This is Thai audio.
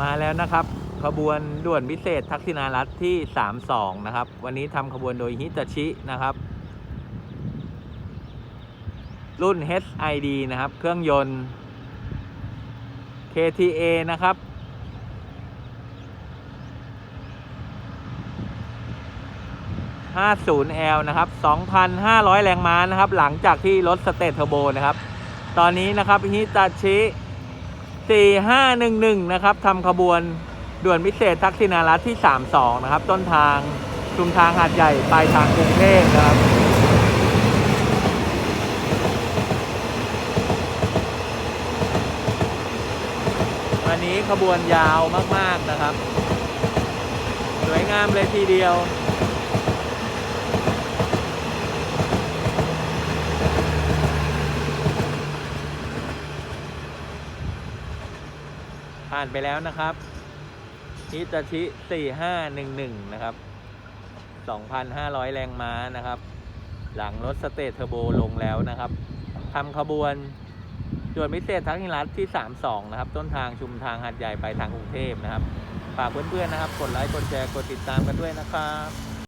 มาแล้วนะครับ ขบวนด่วนพิเศษทักษิณารัฐที่ 32 นะครับ วันนี้ทำขบวนโดยฮิตาชินะครับ รุ่น HID นะครับ เครื่องยนต์ KTA นะครับ 50L นะครับ 2,500 แรงม้านะครับ หลังจากที่รถสเตทเทอร์โบนะครับ ตอนนี้นะครับฮิตาชิ 4511 นะครับทำขบวนด่วนพิเศษทักษิณารัฐที่ 32 นะครับ ต้นทางชุมทางหาดใหญ่ปลายทางกรุงเทพนะครับวันนี้ขบวนยาวมาก ๆ นะครับ สวยงามเลยทีเดียว ผ่านไปแล้วนะครับฮิตาชิ 4511 นะครับ 2,500 แรงม้านะครับ หลังรถสเตทเทอร์โบลงแล้วนะครับทำขบวนด่วนพิเศษทักษิณรัฐที่ 32 นะครับ ต้นทางชุมทางหัดใหญ่ไปทางกรุงเทพนะครับ ฝากเพื่อนๆนะครับ กดไลค์ กดแชร์ กดติดตามกันด้วยนะครับ